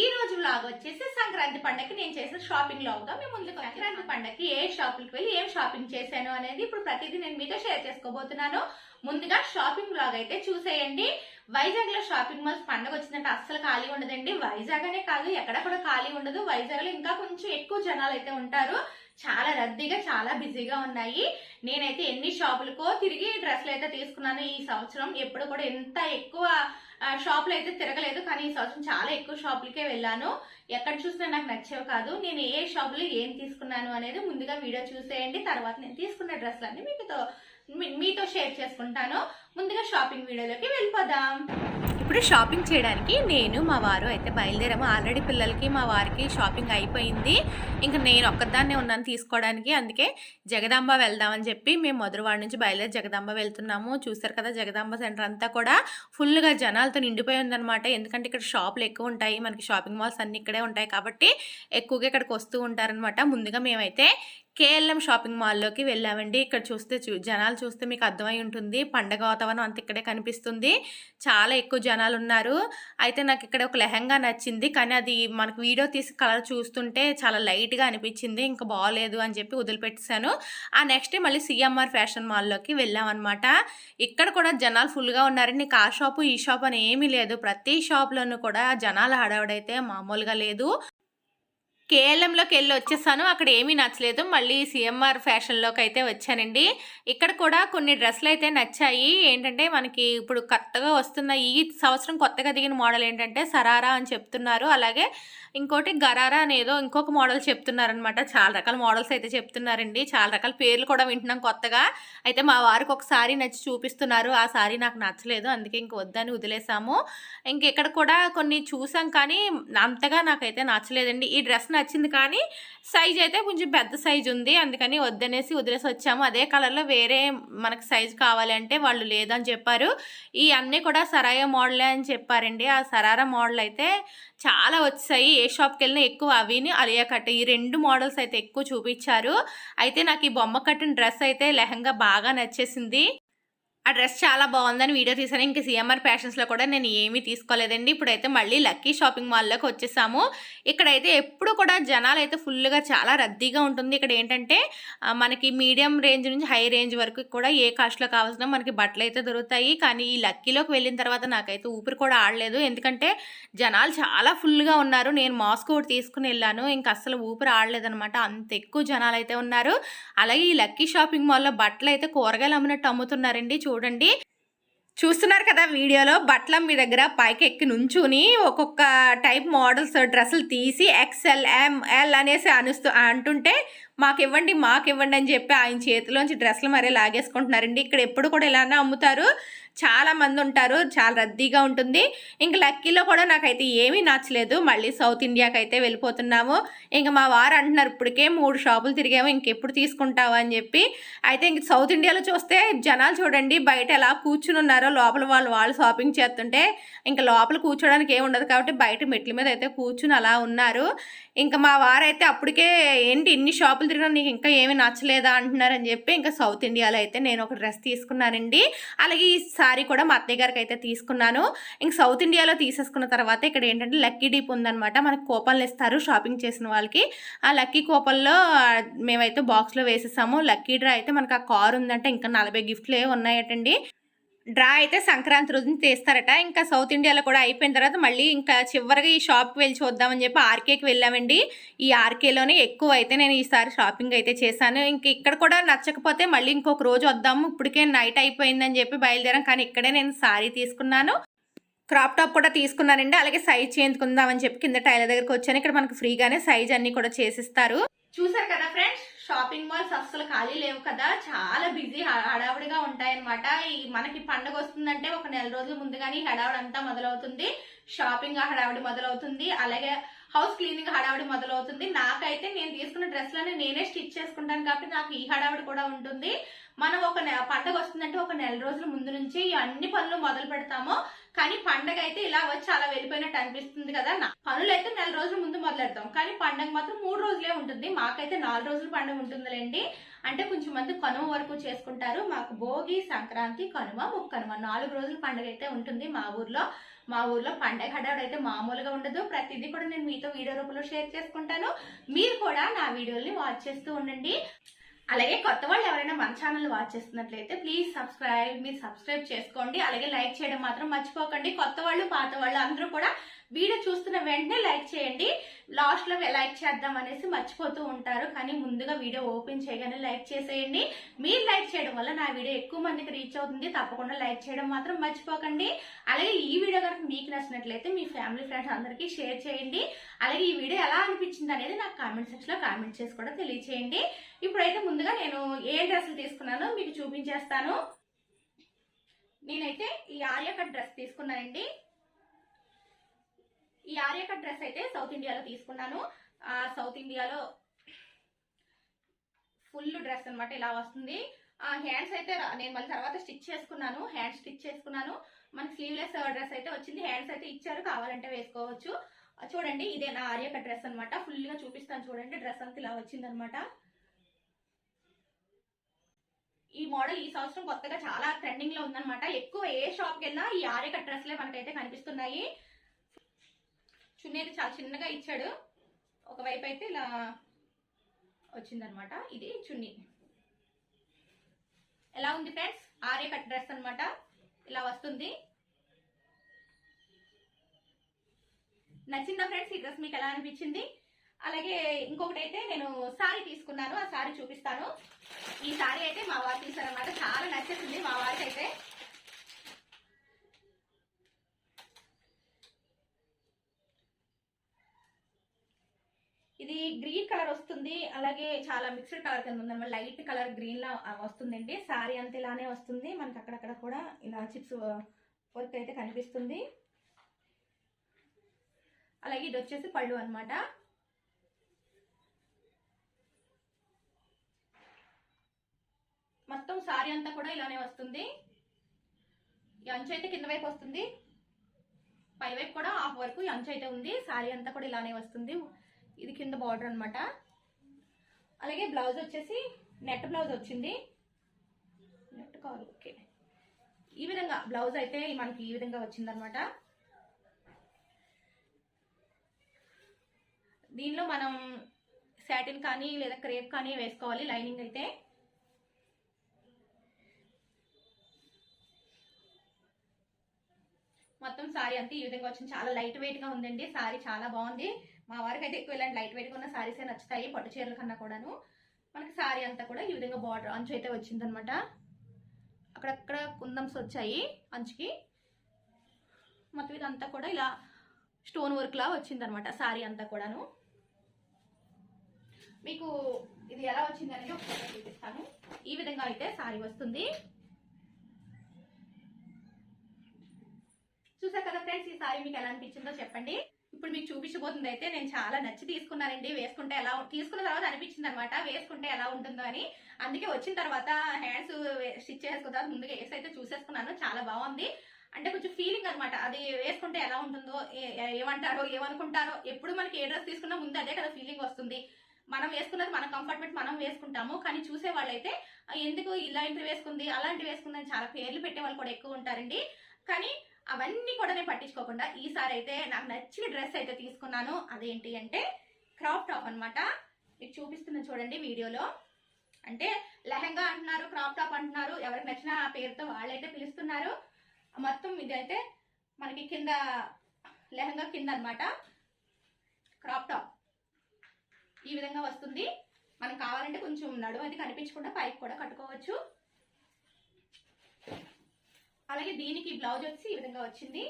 ఈ రోజు లాగా వచ్చేసి సంక్రాంతి పండగకి నేను చేసిన షాపింగ్ లాగా మీ ముందుకు సంక్రాంతి పండగకి ఏ షాపులకు వెళ్ళి ఏం షాపింగ్ చేశాను అనేది ఇప్పుడు ప్రతిదీ నేను మీతో షేర్ చేసుకోబోతున్నాను. ముందుగా షాపింగ్ బ్లాగ్ అయితే చూసేయండి. వైజాగ్లో షాపింగ్ మాల్స్ పండగ వచ్చిందంటే అస్సలు ఖాళీ ఉండదండి. వైజాగ్ అనే కాదు ఎక్కడ కూడా ఖాళీ ఉండదు. వైజాగ్లో ఇంకా కొంచెం ఎక్కువ జనాలు అయితే ఉంటారు. చాలా రద్దీగా చాలా బిజీగా ఉన్నాయి. నేనైతే ఎన్ని షాపులకో తిరిగి డ్రెస్సులు అయితే తీసుకున్నాను ఈ సంవత్సరం. ఎప్పుడు కూడా ఎంత ఎక్కువ షాపులు అయితే తిరగలేదు కానీ ఈ సంవత్సరం చాలా ఎక్కువ షాపులకే వెళ్ళాను. ఎక్కడ చూసినా నాకు నచ్చేవి కాదు. నేను ఏ షాపులో ఏం తీసుకున్నాను అనేది ముందుగా వీడియో చూసేయండి. తర్వాత నేను తీసుకున్న డ్రెస్సులన్నీ మీతో మీతో షేర్ చేసుకుంటాను. ముందుగా షాపింగ్ వీడియోలోకి వెళ్ళిపోదాం. ఇప్పుడు షాపింగ్ చేయడానికి నేను మా వారు అయితే బయలుదేరాము. ఆల్రెడీ పిల్లలకి మా వారికి షాపింగ్ అయిపోయింది. ఇంకా నేను ఒక్కదాన్నే ఉన్నాను తీసుకోవడానికి. అందుకే జగదాంబ వెళ్దామని చెప్పి మేము మధురవాడ నుంచి బయలుదేరి జగదాంబ వెళ్తున్నాము. చూసారు కదా జగదాంబ సెంటర్ అంతా కూడా ఫుల్గా జనాలతో నిండిపోయి ఉందన్నమాట. ఎందుకంటే ఇక్కడ షాపులు ఎక్కువ ఉంటాయి. మనకి షాపింగ్ మాల్స్ అన్ని ఇక్కడే ఉంటాయి కాబట్టి ఎక్కువగా ఇక్కడికి వస్తూ ఉంటారనమాట ముందుగా మేమైతే కేఎల్ఎం షాపింగ్ మాల్లోకి వెళ్ళామండి. ఇక్కడ చూస్తే చూ జనాలు చూస్తే మీకు అర్థమై ఉంటుంది. పండగ వాతావరణం అంత ఇక్కడే కనిపిస్తుంది. చాలా ఎక్కువ జనాలు ఉన్నారు. అయితే నాకు ఇక్కడ ఒక లెహంగా నచ్చింది. కానీ అది మనకు వీడియో తీసి కలర్ చూస్తుంటే చాలా లైట్గా అనిపించింది. ఇంకా బాగోలేదు అని చెప్పి వదిలిపెట్టేశాను. ఆ నెక్స్ట్ మళ్ళీ సిఎంఆర్ ఫ్యాషన్ మాల్లోకి వెళ్ళామన్నమాట. ఇక్కడ కూడా జనాలు ఫుల్గా ఉన్నారండి. నీకు ఆ షాపు ఈ షాప్ అని ఏమీ లేదు. ప్రతి షాప్లోనూ కూడా జనాల హడావుడైతే మామూలుగా లేదు. కేఎల్ఎంలోకి వెళ్ళి వచ్చేసాను. అక్కడ ఏమీ నచ్చలేదు. మళ్ళీ సిఎంఆర్ ఫ్యాషన్లోకి అయితే వచ్చానండి. ఇక్కడ కూడా కొన్ని డ్రెస్సులు అయితే నచ్చాయి. ఏంటంటే మనకి ఇప్పుడు కొత్తగా వస్తున్న ఈ సంవత్సరం కొత్తగా దిగిన మోడల్ ఏంటంటే సరారా అని చెప్తున్నారు. అలాగే ఇంకోటి గరారా అనేదో ఇంకొక మోడల్ చెప్తున్నారనమాట చాలా రకాల మోడల్స్ అయితే చెప్తున్నారండి. చాలా రకాల పేర్లు కూడా వింటున్నాం కొత్తగా. అయితే మా వారికి ఒక సారీ నచ్చి చూపిస్తున్నారు. ఆ సారీ నాకు నచ్చలేదు. అందుకే ఇంక వద్దని వదిలేసాము. ఇంక ఇక్కడ కూడా కొన్ని చూసాం కానీ అంతగా నాకైతే నచ్చలేదండి. ఈ డ్రెస్ నచ్చింది కానీ సైజ్ అయితే కొంచెం పెద్ద సైజ్ ఉంది. అందుకని వద్దనేసి వదిలేసి వచ్చాము. అదే కలర్లో వేరే మనకి సైజ్ కావాలి అంటే వాళ్ళు లేదని చెప్పారు. ఈ అన్నీ కూడా సరాయ మోడలే అని చెప్పారండి. ఆ సరారా మోడల్ అయితే చాలా వచ్చాయి. ఏ షాప్కి వెళ్ళినా ఎక్కువ అవిని అలియా కట్ ఈ రెండు మోడల్స్ అయితే ఎక్కువ చూపించారు. అయితే నాకు ఈ బొమ్మ కట్టిన డ్రెస్ అయితే లెహంగా బాగా నచ్చేసింది. ఆ డ్రెస్ చాలా బాగుందని వీడియో తీసాను. ఇంక సిఎంఆర్ ఫ్యాషన్స్లో కూడా నేను ఏమీ తీసుకోలేదండి. ఇప్పుడైతే మళ్ళీ లక్కీ షాపింగ్ మాల్లోకి వచ్చేసాము. ఇక్కడైతే ఎప్పుడు కూడా జనాలు అయితే ఫుల్గా చాలా రద్దీగా ఉంటుంది. ఇక్కడ ఏంటంటే మనకి మీడియం రేంజ్ నుంచి హై రేంజ్ వరకు కూడా ఏ కాస్ట్లో కావాల్సిన మనకి బట్టలు అయితే దొరుకుతాయి. కానీ ఈ లక్కీలోకి వెళ్ళిన తర్వాత నాకైతే ఊపిరి కూడా ఆడలేదు. ఎందుకంటే జనాలు చాలా ఫుల్గా ఉన్నారు. నేను మాస్క్ ఒకటి తీసుకుని వెళ్ళాను. ఇంకా అస్సలు ఊపిరి ఆడలేదనమాట అంత ఎక్కువ జనాలు అయితే ఉన్నారు. అలాగే ఈ లక్కీ షాపింగ్ మాల్లో బట్టలు అయితే కూరగాయలు అమ్మినట్టు అమ్ముతున్నారండి. చూడండి. చూస్తున్నారు కదా వీడియోలో బట్టలు మీ దగ్గర పైకి ఎక్కి నుంచుని ఒక్కొక్క టైప్ మోడల్స్ డ్రెస్సులు తీసి ఎక్స్ఎల్ ఎంఎల్ అనేసి అనుస్తూ అంటుంటే మాకు ఇవ్వండి మాకు ఇవ్వండి అని చెప్పి ఆయన చేతిలోంచి డ్రెస్సులు మరీ లాగేసుకుంటున్నారండి. ఇక్కడ ఎప్పుడు కూడా ఇలానే అమ్ముతారు. చాలా మంది ఉంటారు చాలా రద్దీగా ఉంటుంది. ఇంక లక్కీలో కూడా నాకైతే ఏమీ నచ్చలేదు. మళ్ళీ సౌత్ ఇండియాకి అయితే వెళ్ళిపోతున్నాము. ఇంక మా వారు అంటున్నారు ఇప్పటికే మూడు షాపులు తిరిగాము ఇంకెప్పుడు తీసుకుంటావు? అని చెప్పి. అయితే ఇంక సౌత్ ఇండియాలో చూస్తే జనాలు చూడండి బయట ఎలా కూర్చుని ఉన్నారో లోపల వాళ్ళు వాళ్ళు షాపింగ్ చేస్తుంటే ఇంకా లోపల కూర్చోడానికి ఏమి ఉండదు కాబట్టి బయట మెట్ల మీద అయితే కూర్చుని అలా ఉన్నారు. ఇంకా మా వారైతే అప్పటికే ఏంటి ఇన్ని షాపులు తిరిగినా నీకు ఇంకా ఏమీ నచ్చలేదా? అంటున్నారని చెప్పి ఇంకా సౌత్ ఇండియాలో అయితే నేను ఒక డ్రెస్ తీసుకున్నానండి. అలాగే ఈ సారీ కూడా మా అత్తయ్య గారికి అయితే తీసుకున్నాను. ఇంక సౌత్ ఇండియాలో తీసేసుకున్న తర్వాత ఇక్కడ ఏంటంటే లక్కీ డీప్ ఉందనమాట మనకి కూపన్లు ఇస్తారు షాపింగ్ చేసిన వాళ్ళకి. ఆ లక్కీ కూపన్లో మేమైతే బాక్స్లో వేసేసాము. లక్కీ డ్రా అయితే మనకు ఆ కార్ ఉందంటే ఇంకా నలభై గిఫ్ట్లు ఏ ఉన్నాయటండి. డ్రా అయితే సంక్రాంతి రోజున తీస్తారట ఇంకా సౌత్ ఇండియాలో కూడా అయిపోయిన తర్వాత మళ్ళీ ఇంకా చివరిగా ఈ షాప్కి వెళ్ళి చూద్దామని చెప్పి ఆర్కేకి వెళ్ళామండి. ఈ ఆర్కేలోనే ఎక్కువ అయితే నేను ఈసారి షాపింగ్ అయితే చేశాను. ఇంక ఇక్కడ కూడా నచ్చకపోతే మళ్ళీ ఇంకొక రోజు వద్దాము. ఇప్పటికే నైట్ అయిపోయిందని చెప్పి బయలుదేరాం. కానీ ఇక్కడే నేను సారీ తీసుకున్నాను. క్రాప్ టాప్ కూడా తీసుకున్నానండి. అలాగే సైజ్ చేయించుకుందామని చెప్పి కింద టైలర్ దగ్గరికి వచ్చాను. ఇక్కడ మనకు ఫ్రీగానే సైజ్ అన్ని కూడా చేసిస్తారు. చూసారు కదా ఫ్రెండ్స్? షాపింగ్ మాల్స్ అస్సలు ఖాళీ లేవు కదా. చాలా బిజీ హడావుడిగా ఉంటాయన్నమాట. ఈ మనకి పండగ వస్తుందంటే ఒక నెల రోజుల ముందుగానే హడావుడి అంతా మొదలవుతుంది. షాపింగ్ హడావుడి మొదలవుతుంది. అలాగే హౌస్ క్లీనింగ్ హడావుడి మొదలవుతుంది. నాకైతే నేను తీసుకున్న డ్రెస్లని నేనే స్టిచ్ చేసుకుంటాను కాబట్టి నాకు ఈ హడావుడి కూడా ఉంటుంది. మనం ఒక నె- పండగ వస్తుందంటే ఒక నెల రోజుల ముందు నుంచి ఈ అన్ని పనులు మొదలు పెడతాము. కానీ పండగ అయితే ఇలా వచ్చి అలా వెళ్ళిపోయినట్టు అనిపిస్తుంది కదా నా- పనులు అయితే నెల రోజుల ముందు మొదలెడతాం. కానీ పండగ మాత్రం మూడు రోజులే ఉంటుంది. మాకైతే నాలుగు రోజులు పండుగ ఉంటుందిలేండి. అంటే కొంచెం మంది కనుమ వరకు చేసుకుంటారు. మాకు భోగి సంక్రాంతి కనుమ ముక్కనుమ నాలుగు రోజుల పండగ అయితే ఉంటుంది మా ఊర్లో. మా ఊర్లో పండగ హడావుడి అయితే మామూలుగా ఉండదు. ప్రతిదీ కూడా నేను మీతో వీడియో రూపంలో షేర్ చేసుకుంటాను. మీరు కూడా నా వీడియోల్ని వాచ్ చేస్తూ ఉండండి. అలాగే కొత్త వాళ్ళు ఎవరైనా మన ఛానల్ వాచ్ చేస్తున్నట్లయితే ప్లీజ్ సబ్స్క్రైబ్ మీరు సబ్స్క్రైబ్ చేసుకోండి. అలాగే లైక్ చేయడం మాత్రం మర్చిపోకండి. కొత్త వాళ్ళు పాత వాళ్ళు అందరూ కూడా వీడియో చూస్తున్న వెంటనే లైక్ చేయండి. లాస్ట్లో లైక్ చేద్దాం అనేసి మర్చిపోతూ ఉంటారు. కానీ ముందుగా వీడియో ఓపెన్ చేయగానే లైక్ చేసేయండి. మీరు లైక్ చేయడం వల్ల నా వీడియో ఎక్కువ మందికి రీచ్ అవుతుంది. తప్పకుండా లైక్ చేయడం మాత్రం మర్చిపోకండి. అలాగే ఈ వీడియో కనుక మీకు నచ్చినట్లయితే మీ ఫ్యామిలీ ఫ్రెండ్స్ అందరికీ షేర్ చేయండి. అలాగే ఈ వీడియో ఎలా అనిపించింది అనేది నాకు కామెంట్ సెక్షన్లో కామెంట్ చేసి కూడా తెలియచేయండి. ఇప్పుడైతే ముందుగా నేను ఏ డ్రెస్సులు తీసుకున్నానో మీకు చూపించేస్తాను. నేనైతే ఈ ఆర్య కట్ డ్రెస్ తీసుకున్నానండి. ఈ ఆర్య కట్ డ్రెస్ అయితే సౌత్ ఇండియాలో తీసుకున్నాను. ఆ సౌత్ ఇండియాలో ఫుల్ డ్రెస్ అనమాట ఇలా వస్తుంది. ఆ హ్యాండ్స్ అయితే నేను మళ్ళీ తర్వాత స్టిచ్ చేసుకున్నాను. హ్యాండ్ స్టిచ్ చేసుకున్నాను. మనకి స్లీవ్లెస్ డ్రెస్ అయితే వచ్చింది. హ్యాండ్స్ అయితే ఇచ్చారు. కావాలంటే వేసుకోవచ్చు. చూడండి ఇదే నా ఆర్యక డ్రెస్ అనమాట ఫుల్గా చూపిస్తాను చూడండి. డ్రెస్ అంతా ఇలా వచ్చింది అనమాట ఈ మోడల్ ఈ సంవత్సరం కొత్తగా చాలా ట్రెండింగ్లో ఉందన్నమాట. ఎక్కువ ఏ షాప్కి వెళ్ళినా ఈ ఆర్యక డ్రెస్లే మనకైతే కనిపిస్తున్నాయి. చున్నీ అయితే చాలా చిన్నగా ఇచ్చాడు. ఒకవైపు అయితే ఇలా వచ్చిందనమాట. ఇది చున్నీ. ఎలా ఉంది ఫ్రెండ్స్? ఆరే కట్ డ్రెస్ అనమాట ఇలా వస్తుంది. నచ్చిందా ఫ్రెండ్స్? ఈ డ్రెస్ మీకు ఎలా అనిపించింది? అలాగే ఇంకొకటి అయితే నేను సారీ తీసుకున్నాను. ఆ సారీ చూపిస్తాను. ఈ సారీ అయితే మా వారు తీసారనమాట చాలా నచ్చేసింది మా వారికి అయితే ఇది గ్రీన్ కలర్ వస్తుంది. అలాగే చాలా మిక్స్డ్ కలర్ కింద ఉంది లైట్ కలర్ గ్రీన్ లా వస్తుందండి. సారీ అంత ఇలానే వస్తుంది. మనకి అక్కడక్కడ కూడా ఇలా చిప్స్ వర్క్ అయితే కనిపిస్తుంది. అలాగే ఇది వచ్చేసి పళ్ళు అనమాట మొత్తం సారీ అంతా కూడా ఇలానే వస్తుంది. ఈ అంచు అయితే కింద వైపు వస్తుంది. పై వైపు కూడా హాఫ్ వరకు ఈ అంచు అయితే ఉంది. సారీ అంతా కూడా ఇలానే వస్తుంది. ఇది కింద బార్డర్ అనమాట అలాగే బ్లౌజ్ వచ్చేసి నెట్ బ్లౌజ్ వచ్చింది. నెట్ కాదు ఓకే ఈ విధంగా బ్లౌజ్ అయితే మనకి ఈ విధంగా వచ్చిందనమాట దీనిలో మనం సాటిన్ కానీ లేదా క్రేప్ కానీ వేసుకోవాలి లైనింగ్ అయితే. మొత్తం సారీ అంతా ఈ విధంగా వచ్చింది. చాలా లైట్ వెయిట్గా ఉందండి. సారీ చాలా బాగుంది. మా వారికి అయితే ఎక్కువ ఇలాంటి లైట్ వెయిట్గా ఉన్న సారీసే నచ్చుతాయి పట్టు చీరల కన్నా కూడాను. మనకి సారీ అంతా కూడా ఈ విధంగా బార్డర్ అంచు అయితే వచ్చిందనమాట అక్కడక్కడ కుందమ్స్ వచ్చాయి అంచుకి. మొత్తం ఇదంతా కూడా ఇలా స్టోన్ వర్క్ లా వచ్చిందనమాట సారీ అంతా కూడాను. మీకు ఇది ఎలా వచ్చింది అనేది ఒకసారి చూపిస్తాను. ఈ విధంగా అయితే సారీ వస్తుంది. చూసా కదా ఫ్రెండ్స్ ఈ సారీ మీకు ఎలా అనిపించిందో చెప్పండి. ఇప్పుడు మీకు చూపించబోతుంది అయితే నేను చాలా నచ్చి తీసుకున్నానండి. వేసుకుంటే ఎలా తీసుకున్న తర్వాత అనిపించింది అనమాట వేసుకుంటే ఎలా ఉంటుందో అని. అందుకే వచ్చిన తర్వాత హ్యాండ్స్ స్టిచ్ చేసుకున్న తర్వాత ముందుగా వేసి అయితే చూసేసుకున్నాను. చాలా బాగుంది. అంటే కొంచెం ఫీలింగ్ అనమాట అది వేసుకుంటే ఎలా ఉంటుందో ఏ- ఏమంటారో ఏమనుకుంటారో ఎప్పుడు మనకి ఏ డ్రెస్ తీసుకున్నా ముందు అదే కదా ఫీలింగ్ వస్తుంది. మనం వేసుకున్నది మన కంఫర్ట్మెంట్ మనం వేసుకుంటాము. కానీ చూసే వాళ్ళైతే ఎందుకు ఇలాంటివి వేసుకుంది అలాంటివి వేసుకుంది అని చాలా పేర్లు పెట్టే వాళ్ళు కూడా ఎక్కువ ఉంటారండి. కానీ అవన్నీ కూడా నేను పట్టించుకోకుండా ఈసారి అయితే నాకు నచ్చిన డ్రెస్ అయితే తీసుకున్నాను. అదేంటి అంటే క్రాప్ టాప్ అనమాట మీకు చూపిస్తున్నా చూడండి వీడియోలో. అంటే లెహంగా అంటున్నారు క్రాప్ టాప్ అంటున్నారు. ఎవరికి నచ్చిన ఆ పేరుతో వాళ్ళైతే పిలుస్తున్నారు. మొత్తం ఇదైతే మనకి కింద లెహంగా కింద అన్నమాట. Crop top. ఈ విధంగా వస్తుంది. మనకు కావాలంటే కొంచెం నడుము అయితే కనిపించకుండా పైకి కూడా కట్టుకోవచ్చు. అలాగే దీనికి బ్లౌజ్ వచ్చి ఈ విధంగా వచ్చింది.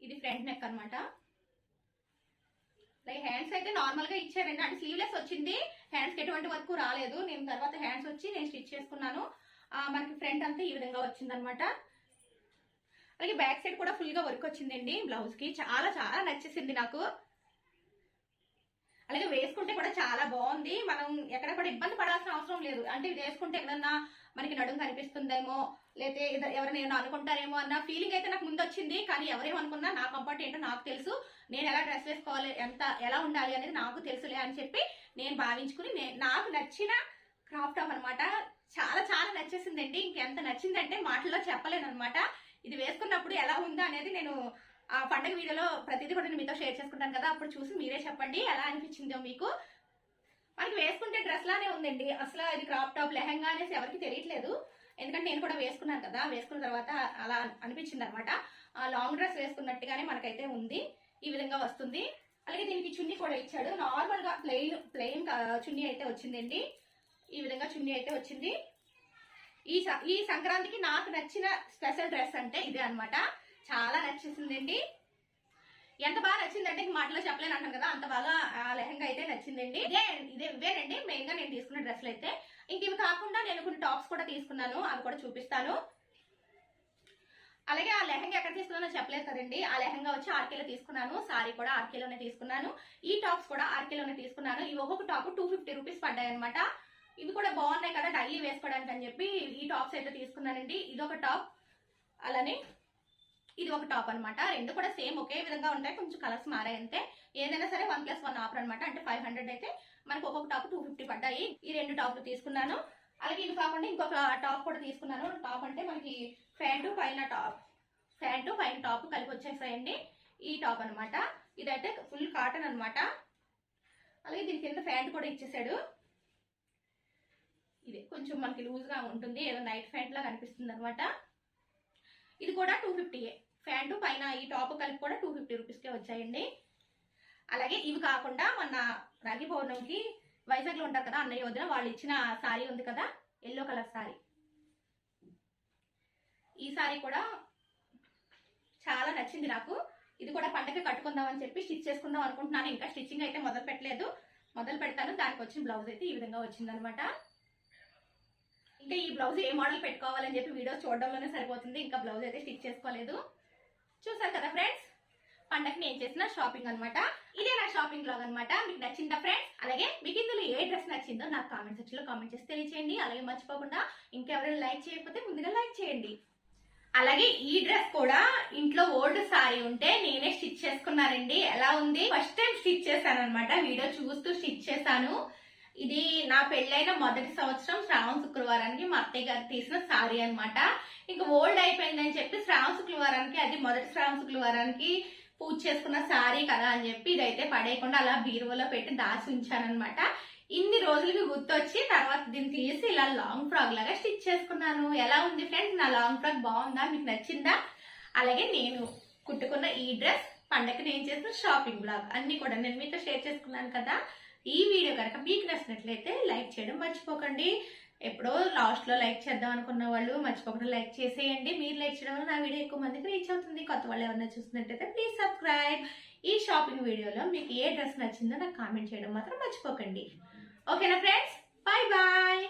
ఇది ఫ్రంట్ నెక్ అనమాట అలాగే హ్యాండ్స్ అయితే నార్మల్గా ఇచ్చారండి అంటే స్లీవ్లెస్ వచ్చింది. హ్యాండ్స్ ఎటువంటి వర్క్ రాలేదు. నేను తర్వాత హ్యాండ్స్ వచ్చి నేను స్టిచ్ చేసుకున్నాను. మనకి ఫ్రంట్ అంతా ఈ విధంగా వచ్చింది అనమాట అలాగే బ్యాక్ సైడ్ కూడా ఫుల్గా వర్క్ వచ్చిందండి బ్లౌజ్కి చాలా చాలా నచ్చేసింది నాకు. అలాగే వేసుకుంటే కూడా చాలా బాగుంది. మనం ఎక్కడ కూడా ఇబ్బంది పడాల్సిన అవసరం లేదు. అంటే ఇది వేసుకుంటే ఎక్కడన్నా మనకి నడుము కనిపిస్తుందేమో లేతే ఎవరైనా ఏమన్నా అనుకుంటారేమో అన్న ఫీలింగ్ అయితే నాకు ముందు వచ్చింది. కానీ ఎవరేమనుకున్నా నా కంఫర్ట్ ఏంటో నాకు తెలుసు. నేను ఎలా డ్రెస్ వేసుకోవాలి ఎంత ఎలా ఉండాలి అనేది నాకు తెలుసులే అని చెప్పి నేను భావించుకుని నాకు నచ్చిన క్రాప్ టాప్ అనమాట చాలా చాలా నచ్చేసిందండి. ఇంకెంత నచ్చిందంటే మాటల్లో చెప్పలేను అనమాట ఇది వేసుకున్నప్పుడు ఎలా ఉందా అనేది నేను ఆ పండగ వీడియోలో ప్రతిదీ కూడా నేను మీతో షేర్ చేసుకుంటాను కదా అప్పుడు చూసి మీరే చెప్పండి ఎలా అనిపించిందో మీకు. మనకి వేసుకుంటే డ్రెస్ లానే ఉందండి. అసలు ఇది క్రాప్ టాప్ లెహంగా అనేసి ఎవరికి తెలియట్లేదు. ఎందుకంటే నేను కూడా వేసుకున్నాను కదా వేసుకున్న తర్వాత అలా అనిపించింది అనమాట లాంగ్ డ్రెస్ వేసుకున్నట్టుగానే మనకైతే ఉంది. ఈ విధంగా వస్తుంది. అలాగే దీనికి చున్నీ కూడా ఇచ్చాడు. నార్మల్గా ప్లెయిన్ ప్లెయిన్ చున్నీ అయితే వచ్చిందండి. ఈ విధంగా చున్నీ అయితే వచ్చింది. ఈ ఈ సంక్రాంతికి నాకు నచ్చిన స్పెషల్ డ్రెస్ అంటే ఇదే అన్నమాట. చాలా నచ్చేసిందండి. ఎంత బాగా నచ్చిందంటే మాటలో చెప్పలేను అంటాను కదా అంత బాగా ఆ లెహంగా అయితే నచ్చిందండి. ఇదే ఇదే ఇవేనండి మెయిన్గా నేను తీసుకున్న డ్రెస్లు అయితే. ఇంక ఇవి కాకుండా నేను కొన్ని టాప్స్ కూడా తీసుకున్నాను అవి కూడా చూపిస్తాను. అలాగే ఆ లెహంగా ఎక్కడ తీసుకున్నానో చెప్పలేదు కదండి. ఆ లెహంగా వచ్చి ఆర్కేలో తీసుకున్నాను సారీ కూడా ఆర్కేలోనే తీసుకున్నాను. ఈ టాప్స్ కూడా ఆర్కేలోనే తీసుకున్నాను. ఇవి ఒక్కొక్క టాప్ టూ ఫిఫ్టీ రూపీస్ పడ్డాయి అనమాట ఇవి కూడా బాగున్నాయి కదా డైలీ వేసుకోవడానికి అని చెప్పి ఈ టాప్స్ అయితే తీసుకున్నానండి. ఇది ఒక టాప్. అలానే ఇది ఒక టాప్ అనమాట రెండు కూడా సేమ్ ఒకే విధంగా ఉంటాయి. కొంచెం కలర్స్ మారాయంతే ఏదైనా సరే వన్ ప్లస్ వన్ ఆఫర్ అనమాట అంటే ఫైవ్ హండ్రెడ్ అయితే మనకు ఒక్కొక్క టాప్ టూ ఫిఫ్టీ పడ్డాయి. ఈ రెండు టాప్లు తీసుకున్నాను. అలాగే ఇది కాకుండా ఇంకొక టాప్ కూడా తీసుకున్నాను. టాప్ అంటే మనకి ఫ్యాంటు పైన టాప్. ఫ్యాంటు పైన టాప్ కలిపి వచ్చేసాయండి. ఈ టాప్ అనమాట ఇదైతే ఫుల్ కాటన్ అనమాట అలాగే దీని కింద ఫ్యాంట్ కూడా ఇచ్చేసాడు. ఇది కొంచెం మనకి లూజ్గా ఉంటుంది. ఏదో నైట్ ఫ్యాంట్ లాగా అనిపిస్తుంది అనమాట ఇది కూడా టూ ఫిఫ్టీయే. ప్యాంటు పైన ఈ టాప్ కలిపి కూడా టూ ఫిఫ్టీ రూపీస్కే వచ్చాయండి. అలాగే ఇవి కాకుండా మొన్న రాగి పౌర్ణమికి వైజాగ్లో ఉంటారు కదా అన్నయ్య వదిన వాళ్ళు ఇచ్చిన సారీ ఉంది కదా ఎల్లో కలర్ సారీ. ఈ సారీ కూడా చాలా నచ్చింది నాకు. ఇది కూడా పండగ కట్టుకుందాం అని చెప్పి స్టిచ్ చేసుకుందాం అనుకుంటున్నాను. ఇంకా స్టిచ్చింగ్ అయితే మొదలు పెట్టలేదు. మొదలు పెడతాను. దానికి వచ్చిన బ్లౌజ్ అయితే ఈ విధంగా వచ్చిందనమాట. ఇంకా ఈ బ్లౌజ్ ఏ మోడల్ పెట్టుకోవాలని చెప్పి వీడియోస్ చూడడంలోనే సరిపోతుంది. ఇంకా బ్లౌజ్ అయితే స్టిచ్ చేసుకోలేదు. చూసారు కదా ఫ్రెండ్స్? పండగకి నేను చేసిన? షాపింగ్ అనమాట ఇదే నా షాపింగ్ బ్లాగ్ అనమాట మీకు నచ్చిందా ఫ్రెండ్స్? అలాగే మీకు ఇందులో ఏ డ్రెస్ నచ్చిందో నాకు కామెంట్ సెక్షన్లో కామెంట్ చేసి తెలియచేయండి. అలాగే మర్చిపోకుండా ఇంకెవరైనా లైక్ చేయకపోతే ముందుగా లైక్ చేయండి. అలాగే ఈ డ్రెస్ కూడా ఇంట్లో ఓల్డ్ సారీ ఉంటే నేనే స్టిచ్ చేసుకున్నానండి. ఎలా ఉంది? ఫస్ట్ టైం స్టిచ్ చేశాను అనమాట వీడియో చూస్తూ స్టిచ్ చేశాను. ఇది నా పెళ్ళైన మొదటి సంవత్సరం శ్రావణ శుక్రవారానికి మా అత్తయ్య గారు తీసిన సారీ అనమాట ఇంకా ఓల్డ్ అయిపోయిందని చెప్పి శ్రావణ శుక్రవారానికి అది మొదటి శ్రావణ శుక్రవారానికి పూజ చేసుకున్న సారీ కదా అని చెప్పి ఇదైతే పడేయకుండా అలా బీరువలో పెట్టి దాచి ఉంచానమాట ఇన్ని రోజులకి గుర్తొచ్చి తర్వాత దీన్ని తీసి ఇలా లాంగ్ ఫ్రాక్ లాగా స్టిచ్ చేసుకున్నాను. ఎలా ఉంది ఫ్రెండ్స్? నా లాంగ్ ఫ్రాక్ బాగుందా? మీకు నచ్చిందా? అలాగే నేను కుట్టుకున్న ఈ డ్రెస్ పండగకి నేను చేసిన షాపింగ్ బ్లాగ్ అన్ని కూడా నేను మీతో షేర్ చేసుకున్నాను కదా. ఈ వీడియో కనుక మీకు నచ్చినట్లయితే లైక్ చేయడం మర్చిపోకండి. ఎప్పుడో లాస్ట్లో లైక్ చేద్దాం అనుకున్న వాళ్ళు మర్చిపోకుండా లైక్ చేసేయండి. మీరు లైక్ చేయడం వల్ల నా వీడియో ఎక్కువ మందికి రీచ్ అవుతుంది. కొత్త వాళ్ళు ఎవరైనా చూస్తున్నట్టయితే ప్లీజ్ సబ్స్క్రైబ్ ఈ షాపింగ్ వీడియోలో మీకు ఏ డ్రెస్ నచ్చిందో నాకు కామెంట్ చేయడం మాత్రం మర్చిపోకండి. ఓకేనా ఫ్రెండ్స్ బాయ్ బాయ్